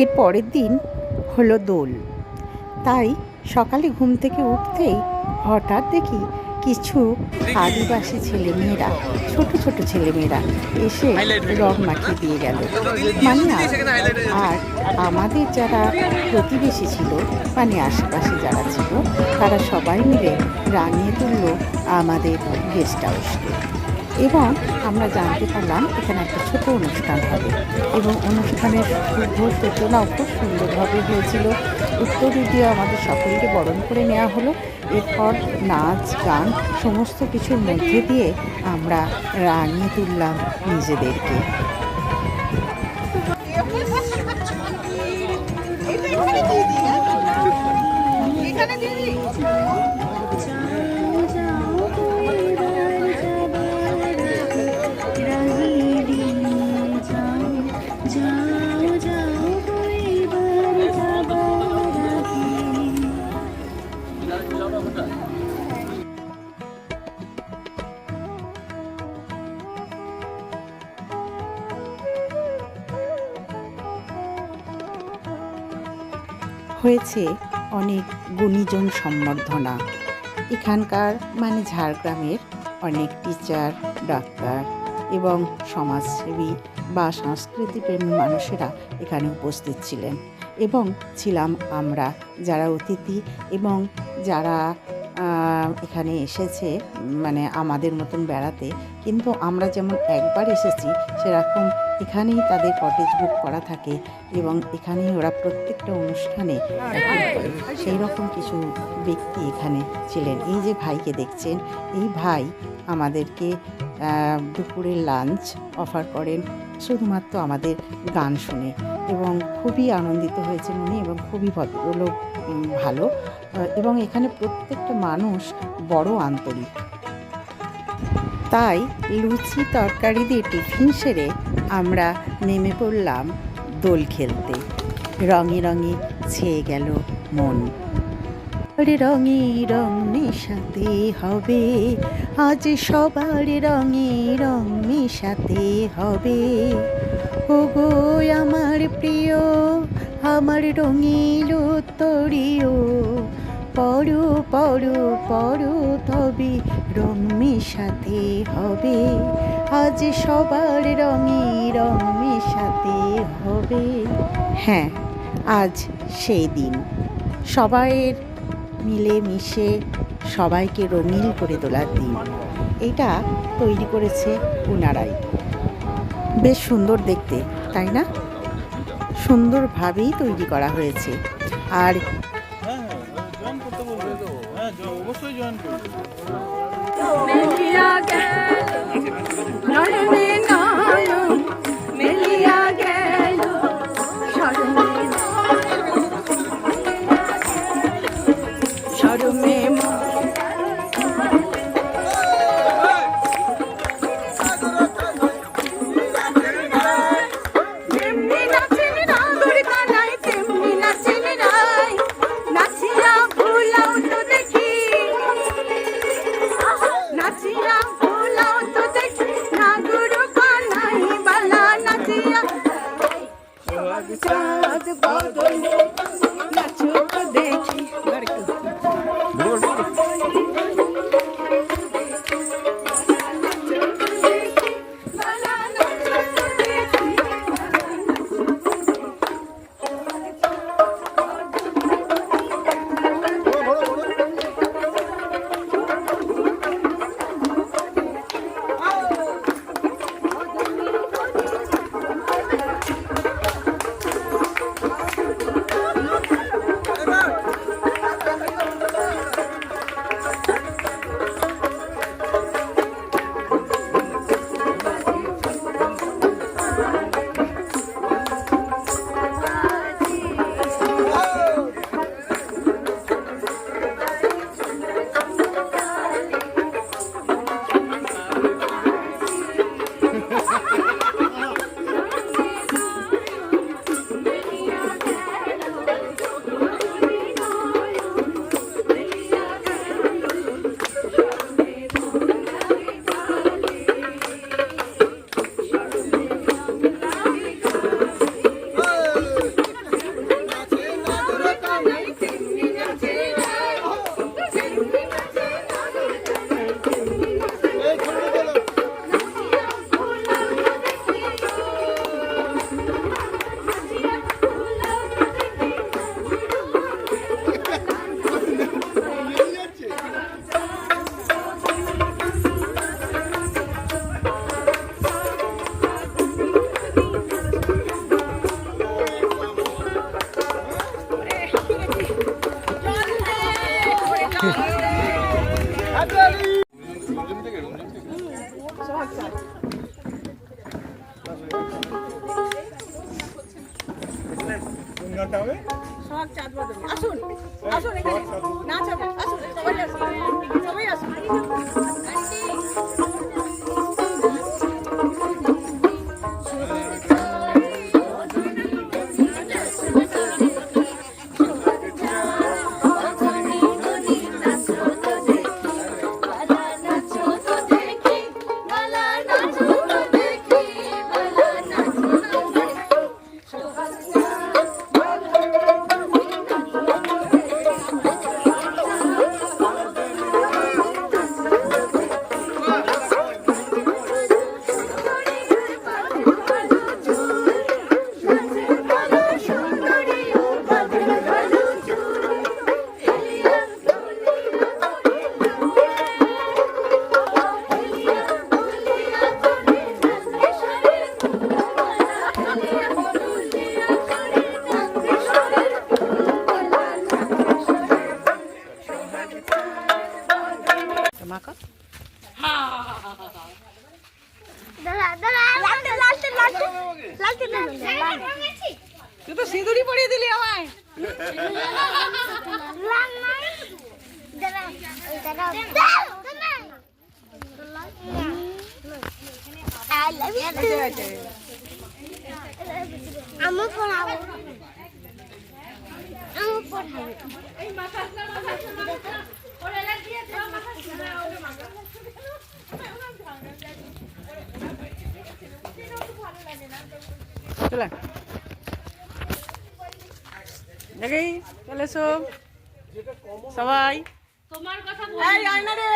এর পরের দিন হলো দোল। তাই সকালে ঘুম থেকে উঠতেই হঠাৎ দেখি কিছু আদিবাসী ছেলেমেয়েরা, ছোট ছোট ছেলেমেয়েরা এসে রং মাখিয়ে দিয়ে গেল। মানে আর- আমাদের যারা প্রতিবেশী ছিল মানে আশেপাশে যারা ছিল, তারা সবাই মিলে রাঙিয়ে তুলল আমাদের গেস্ট হাউসকে এবং আমরা জানতে পারলাম এখানে একটা ছোট অনুষ্ঠান হবে। এবং অনুষ্ঠানের শুভ সূচনাও খুব সুন্দরভাবে হয়েছিল। উত্তর দিয়ে আমাদের সকলকে বরণ করে নেওয়া হলো। এরপর নাচ, গান, সমস্ত কিছুর মধ্যে দিয়ে আমরা রাঙিয়ে তুললাম নিজেদেরকে। হয়েছে অনেক গুণীজন সম্বর্ধনা। এখানকার মানে ঝাড়গ্রামের অনেক টিচার, ডাক্তার এবং সমাজসেবী বা সংস্কৃতিপ্রেমী মানুষেরা এখানে উপস্থিত ছিলেন এবং ছিলাম আমরা যারা অতিথি এবং যারা এখানে এসেছে মানে আমাদের মতন বেড়াতে। কিন্তু আমরা যেমন একবার এসেছি, সেরকম এখানেই তাদের কটেজ বুক করা থাকে এবং এখানেই ওরা প্রত্যেকটা অনুষ্ঠানে সেই রকম কিছু ব্যক্তি এখানে ছিলেন। এই যে ভাইকে দেখছেন, এই ভাই আমাদেরকে দুপুরের লাঞ্চ অফার করেন, শুধুমাত্র আমাদের গান শুনে। এবং খুবই আনন্দিত হয়েছেন উনি এবং খুবই ভদ্রলোক ভালো। এবং এখানে প্রত্যেকটা মানুষ বড় আন্তরিক। তাই লুচি তরকারি দিয়ে টিফিন সেরে আমরা নেমে পড়লাম দোল খেলতে। রঙে রঙে ছেয়ে গেল মন। রঙে রং মেশাতে হবে, আজ সবার রঙে রং মেশাতে হবে। ও গো আমার প্রিয়, আমার রঙিল তরিও পড়ো পড়ো পড়ো তবে রং মেশাতে হবে। আজ সবার রঙে রং মেশাতে হবে। হ্যাঁ আজ সেই দিন। সবাইয়ের মিলে মিশে সবাইকে রঙিন করে তোলার দিন। এটা তৈরি করেছে ওনারাই বেশ সুন্দর দেখতে, তাই না? সুন্দরভাবেই তৈরি করা হয়েছে। আর Hallelujah. 走你给 দেখি। চলে এসো। সবাই। এই, আয়না রে।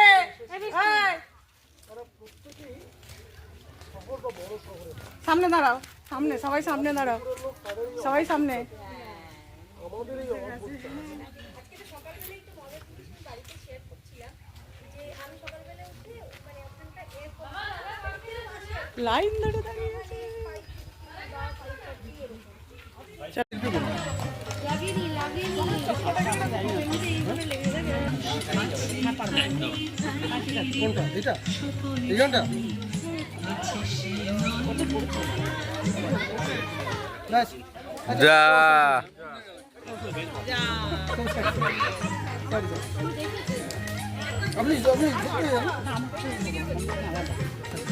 সামনে দাঁড়াও, সামনে, সবাই সামনে দাঁড়াও। সবাই সামনে। লাইন ধরে দাঁড়িয়ে আছে এটা এই গানটা যা আপনি আপনি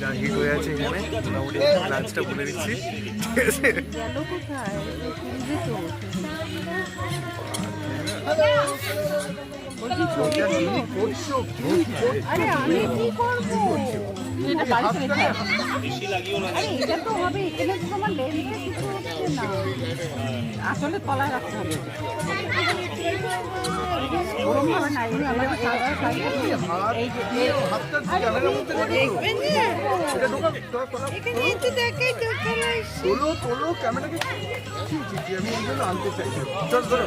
যা হিট হয়ে আছে এখানে মোটামুটি লাঞ্চটা বলে দিচ্ছি। ঠিক আছে আরে আমি কি করব? আসলে তলায় রাখতে হবে। তোলো তোলো ক্যামেরাকে। ছি, ছি, ছি, আমি এই জন্য আনতে চাইছি। চল ধরো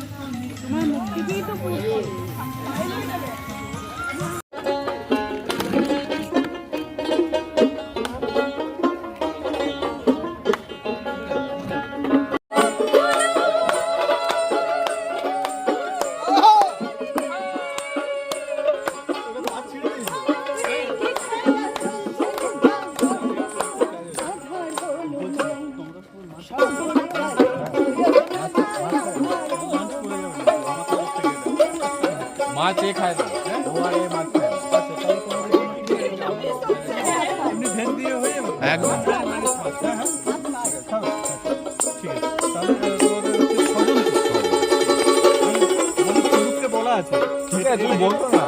তোমার মুখ থেকেই বলা আছে। ঠিক আছে তুমি বলতো না।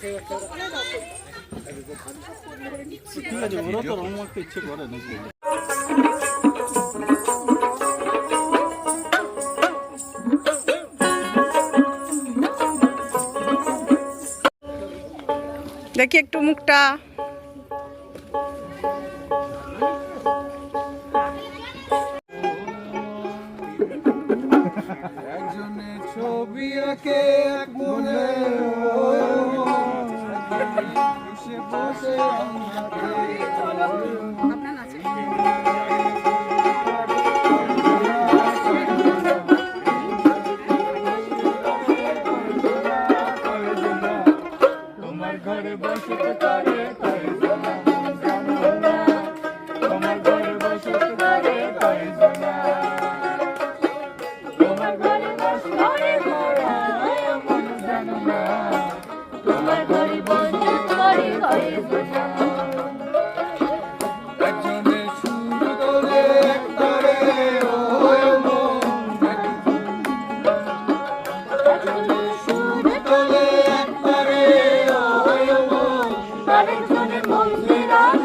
ঠিক আছে ওরা তো রং মাখতে ইচ্ছে করে নাকি দেখি একটু মুখটা। বসে আমাকে राम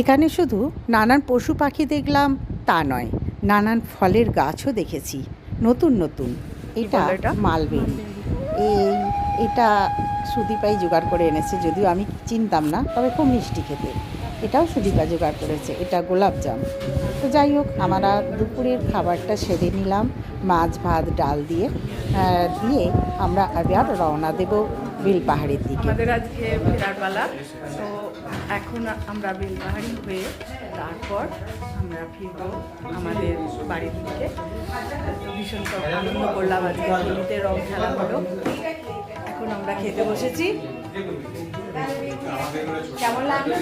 এখানে শুধু নানান পশু পাখি দেখলাম তা নয় নানান ফলের গাছও দেখেছি। নতুন নতুন। এটা মালবেরি। এই এটা সুদীপাই জোগাড় করে এনেছে যদিও আমি চিনতাম না তবে খুব মিষ্টি খেতে। এটাও সুদীপা জোগাড় করেছে এটা গোলাপজাম তো যাই হোক আমরা দুপুরের খাবারটা সেরে নিলাম মাছ ভাত ডাল দিয়ে। দিয়ে আমরা আবার রওনা দেব। বেলপাহাড়ের দিকে। আমাদের আজকে ফেরার পালা তো এখন আমরা বেলপাহাড়ি হয়ে তারপর আমরা ফিরবো আমাদের বাড়ির দিকে। তো ভীষণ সব আনন্দ করলাম আজকে। হোলিতে রং খেলা হলো। এখন আমরা খেতে বসেছি। কেমন লাগল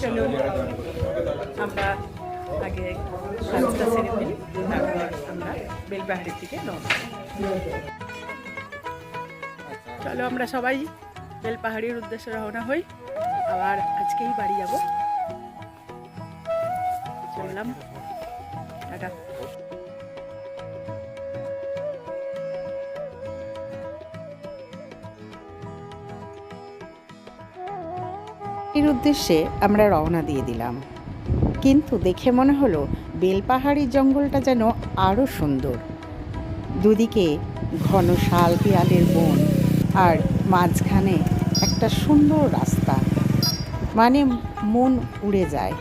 চলুন আমরা আগে সেরে ফেলি, তারপর আমরা বেলপাহাড়ির দিকে রওনা চলো আমরা সবাই বেলপাহাড়ির উদ্দেশ্যে রওনা হই। আবার আজকেই বাড়ি যাব। চললাম। টাটা। এর উদ্দেশ্যে আমরা রওনা দিয়ে দিলাম। কিন্তু দেখে মনে হলো বেলপাহাড়ি জঙ্গলটা যেন আরও সুন্দর। দুদিকে ঘন শাল পিয়ালের বন আর মাঝখানে একটা সুন্দর রাস্তা। মানে মন উড়ে যায়।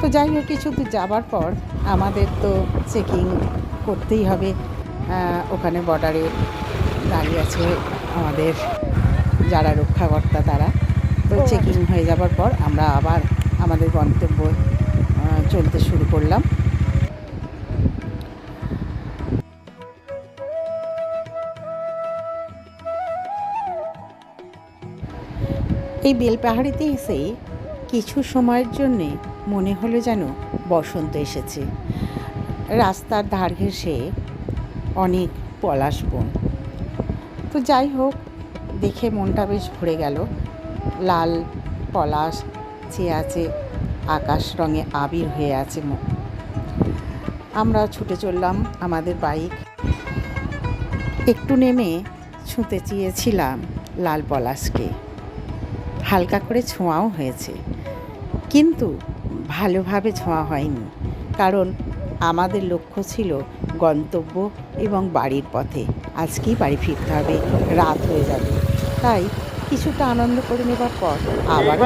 তো যাই হোক কিছু দূর যাবার পর আমাদের তো চেকিং করতেই হবে। ওখানে বর্ডারে দাঁড়িয়ে আছে আমাদের যারা রক্ষাকর্তা তারা। তো চেকিং হয়ে যাবার পর আমরা আবার আমাদের গন্তব্য চলতে শুরু করলাম। এই বেলপাহাড়িতে এসে কিছু সময়ের জন্যে মনে হলো যেন বসন্ত এসেছে। রাস্তার ধার ঘেঁষে অনেক পলাশ বন। তো যাই হোক, দেখে মনটা বেশ ভরে গেল। লাল পলাশ চেয়ে আছে আকাশ রঙে আবির হয়ে আছে মুখ। আমরা ছুটে চললাম আমাদের বাইক। একটু নেমে ছুঁতে চেয়েছিলাম লাল পলাশকে। হালকা করে ছোঁয়াও হয়েছে। কিন্তু ভালোভাবে ছোঁয়া হয়নি, কারণ আমাদের লক্ষ্য ছিল গন্তব্য এবং বাড়ির পথে। আজকেই বাড়ি ফিরতে হবে, রাত হয়ে যাবে। তাই কিছুটা আনন্দ করে নেবার পর আবার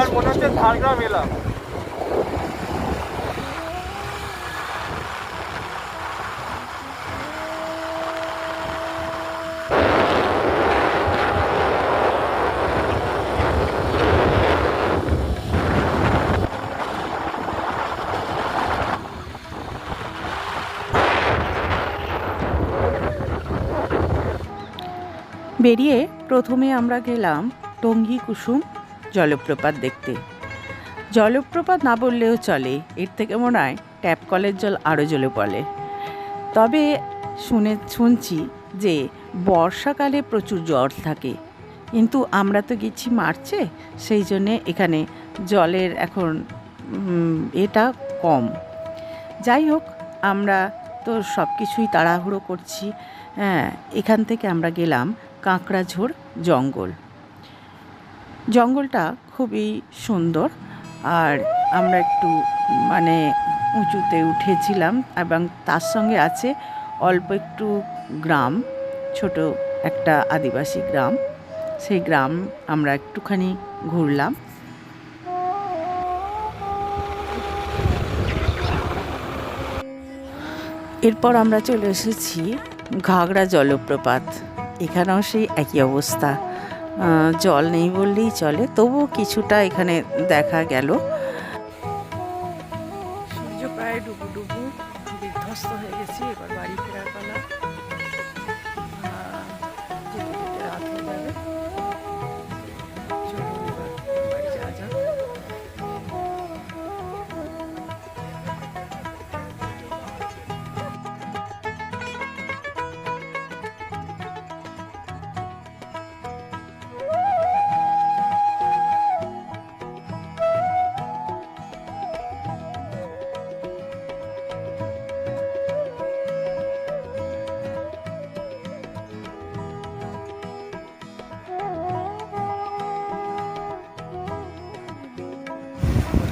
বেরিয়ে প্রথমে আমরা গেলাম টঙ্গী কুসুম জলপ্রপাত দেখতে। জলপ্রপাত না বললেও চলে, এর থেকে মনে হয় ট্যাপ কলের জল আরও জলে পড়ে। তবে শুনে, শুনছি যে বর্ষাকালে প্রচুর জল থাকে, কিন্তু আমরা তো গেছি মার্চে, সেই জন্যে এখানে জলের এখন এটা কম। যাই হোক, আমরা তো সব কিছুই তাড়াহুড়ো করছি। হ্যাঁ এখান থেকে আমরা গেলাম কাঁকড়াঝোড় জঙ্গল। জঙ্গলটা খুবই সুন্দর আর আমরা একটু মানে উঁচুতে উঠেছিলাম এবং তার সঙ্গে আছে অল্প একটু গ্রাম, ছোট একটা আদিবাসী গ্রাম। সেই গ্রাম আমরা একটুখানি ঘুরলাম। এরপর আমরা চলে এসেছি ঘাগড়া জলপ্রপাত। এখানেও সেই একই অবস্থা। জল নেই বললেই চলে তবুও কিছুটা এখানে দেখা গেল।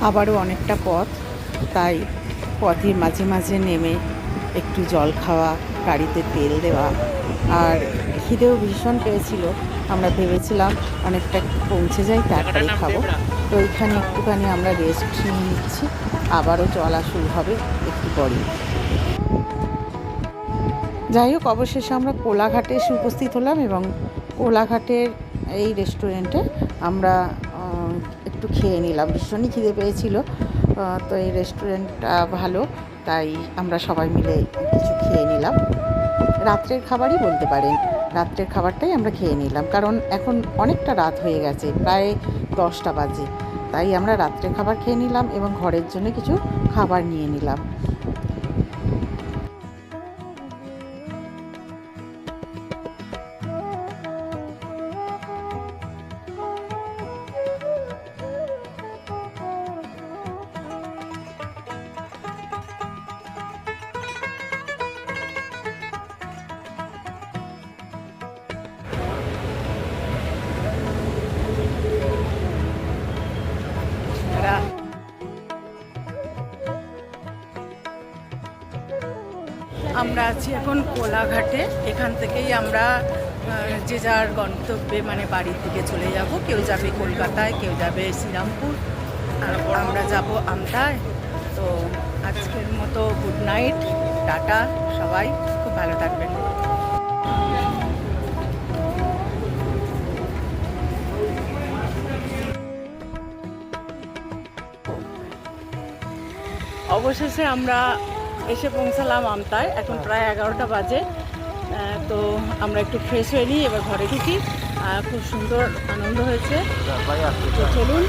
আবারও অনেকটা পথ, তাই পথের মাঝে মাঝে নেমে একটু জল খাওয়া, গাড়িতে তেল দেওয়া। আর খিদেও ভীষণ পেয়েছিল, আমরা ভেবেছিলাম অনেকটা পৌঁছে যাই, তারপরে খাব। তো এখানে একটুখানি আমরা রেস্ট নিয়ে নিচ্ছি, আবারও চলা শুরু হবে একটু পরেই। যাই হোক, অবশেষে আমরা কোলাঘাটে এসে উপস্থিত হলাম এবং কোলাঘাটের এই রেস্টুরেন্টে আমরা খেয়ে নিলাম, ভীষণই খিদে পেয়েছিল। তো এই রেস্টুরেন্টটা ভালো, তাই আমরা সবাই মিলে কিছু খেয়ে নিলাম। রাত্রের খাবারই বলতে পারেন, রাত্রের খাবারটাই আমরা খেয়ে নিলাম, কারণ এখন অনেকটা রাত হয়ে গেছে, প্রায় দশটা বাজে। তাই আমরা রাত্রের খাবার খেয়ে নিলাম এবং ঘরের জন্য কিছু খাবার নিয়ে নিলাম। আছি এখন কোলাঘাটে। এখান থেকেই আমরা যে যার গন্তব্যে মানে বাড়ির দিকে চলে যাব। কেউ যাবে কলকাতায়, কেউ যাবে শ্রীরামপুর। আর আমরা যাব আমতায়। তো আজকের মতো গুড নাইট টাটা সবাই, খুব ভালো থাকবেন। অবশেষে আমরা এসে পৌঁছালাম আমতায়। এখন প্রায় এগারোটা বাজে। তো আমরা একটু ফ্রেশ হয়ে নিই এবার ঘরে ঢুকি। খুব সুন্দর আনন্দ হয়েছে। তো চলুন।